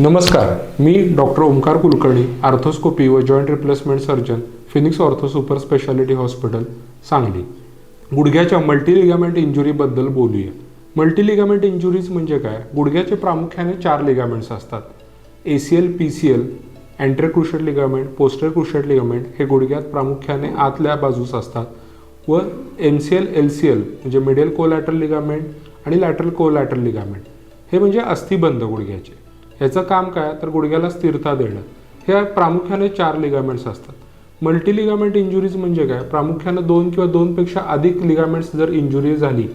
नमस्कार मी doctor Omkar Kulkarni arthroscopy व joint replacement surgeon Phoenix ortho super speciality hospital Sangli. गुडघ्याच्या मल्टीलिगामेंट इंजुरीबद्दल बोलूया. मल्टीलिगामेंट इंजुरीज म्हणजे काय? गुडघ्याचे प्रामुख्याने चार लिगामेंट्स असतात. A C L P C L anterior cruciate ligament posterior cruciate ligament हे गुडघ्यात प्रामुख्याने आतल्या बाजूस असतात व M C L L C L म्हणजे मिडियल कोलॅटरल लिगामेंट आणि लॅटरल कोलॅटरल लिगामेंट हे म्हणजे अस्थिबंध गुडघ्याचे. ह्याचं काम काय? तर गुडघ्याला स्थिरता देणं. हे प्रामुख्याने चार लिगामेंट्स असतात. मल्टी लिगामेंट इंजुरीज म्हणजे काय? प्रामुख्यानं दोन किंवा दोनपेक्षा अधिक लिगामेंट्स जर इंजुरी झाली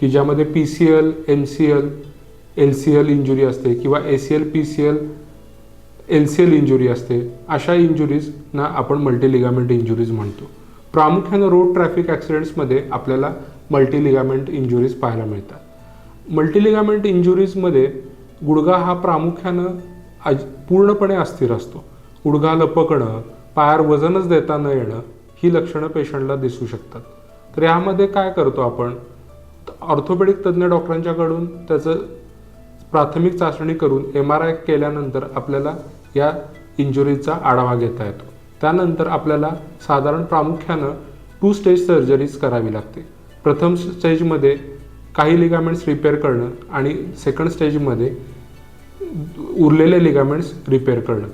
की ज्यामध्ये P C L M C L L C L injury असते किंवा A C L P C L L C L injury असते अशा इंजुरीजना आपण मल्टी लिगामेंट इंजुरीज म्हणतो. प्रामुख्यानं रोड ट्रॅफिक ॲक्सिडेंट्समध्ये आपल्याला मल्टी लिगामेंट इंजुरीज पाहायला मिळतात. मल्टी लिगामेंट इंजुरीजमध्ये गुडघा हा प्रामुख्यानं अज पूर्णपणे अस्थिर असतो. गुडघा लपकणं पायावर वजनच देता न येणं ही लक्षणं पेशंटला दिसू शकतात. तर यामध्ये काय करतो आपण? ऑर्थोपेडिक तज्ज्ञ डॉक्टरांच्याकडून त्याचं प्राथमिक चाचणी करून एम आर आय केल्यानंतर आपल्याला या इंजुरीचा आढावा घेता येतो. त्यानंतर आपल्याला साधारण प्रामुख्यानं टू स्टेज सर्जरीज करावी लागते. प्रथम स्टेजमध्ये काही लिगामेंट्स रिपेअर करणं आणि सेकंड स्टेजमध्ये उरलेले लिगामेंट्स रिपेअर करणं.